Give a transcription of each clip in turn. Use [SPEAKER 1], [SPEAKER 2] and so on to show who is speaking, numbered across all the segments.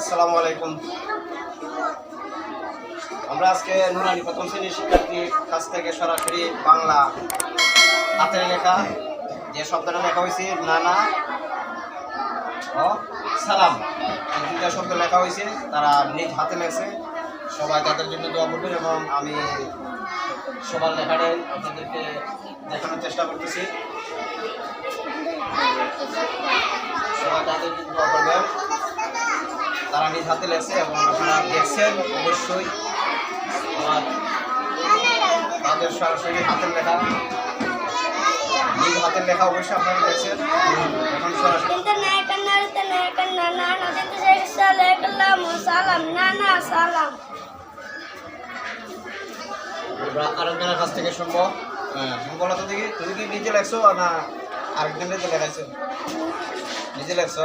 [SPEAKER 1] আসসালামু আলাইকুম। আমরা আজকে নুরানি প্রথম শ্রেণির শিক্ষার্থীর কাছ থেকে সরাসরি বাংলা হাতের লেখা, যে শব্দটা লেখা হয়েছে, নানা ও সালাম। দুইটা শব্দ লেখা হয়েছে, তারা নিজ হাতে লেখছে। সবাই তাদের জন্য দোয়া করবেন এবং আমি সবার লেখাটাই আপনাদেরকে দেখানোর চেষ্টা করতেছি। সবাই তাদের জন্য দোয়া করবেন। তারা নিজ হাতে লেখছে এবং আপনারা দেখছেন অবশ্যই আমার তাদের সরাসরি হাতের লেখা। নিজ হাতের লেখা অবশ্যই আপনারা দেখছেন। এখন সরাসরি আরেকজনের কাছ থেকে শুনব। হ্যাঁ বলো তো দেখি। তুমি কি নিজে লেখছো না আরেকজনের তো লেখাইছো? নিজে লেখছো?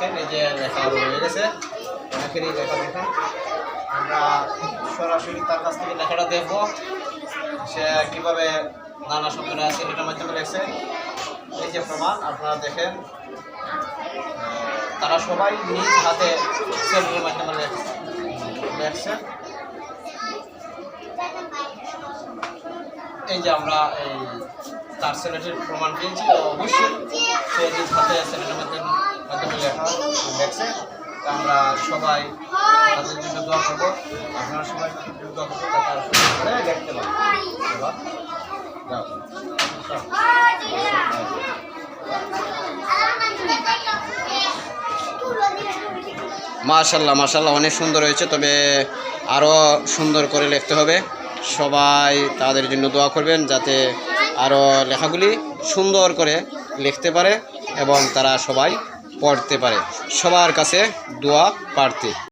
[SPEAKER 1] দেখেন এই যে লেখা হয়ে গেছে। এখানেই লেখা দেখেন আমরা সরাসরি তার কাছ থেকে লেখাটা দেখব। সে কীভাবে নানা শব্দটা আছে এটার মাধ্যমে লেখছে। এই যে প্রমাণ, আপনারা দেখেন। তারা সবাই নিজ হাতে সেলের মাধ্যমে লেখ- লেখছে। এই যে আমরা এই তার সেলেটের প্রমাণ পেয়েছি অবশ্যই সে নিজ হাতে সেলেটের মাধ্যমে তা আমরা সবাই তাদের জন্য দোয়া করব। আপনারা সবাই দোয়া করব দেখতে। মাশাল্লাহ মাশাল্লাহ, অনেক সুন্দর হয়েছে। তবে আরও সুন্দর করে লিখতে হবে। সবাই তাদের জন্য দোয়া করবেন যাতে আরও লেখাগুলি সুন্দর করে লিখতে পারে এবং তারা সবাই পড়তে পারে। সবার কাছে দোয়া প্রার্থী।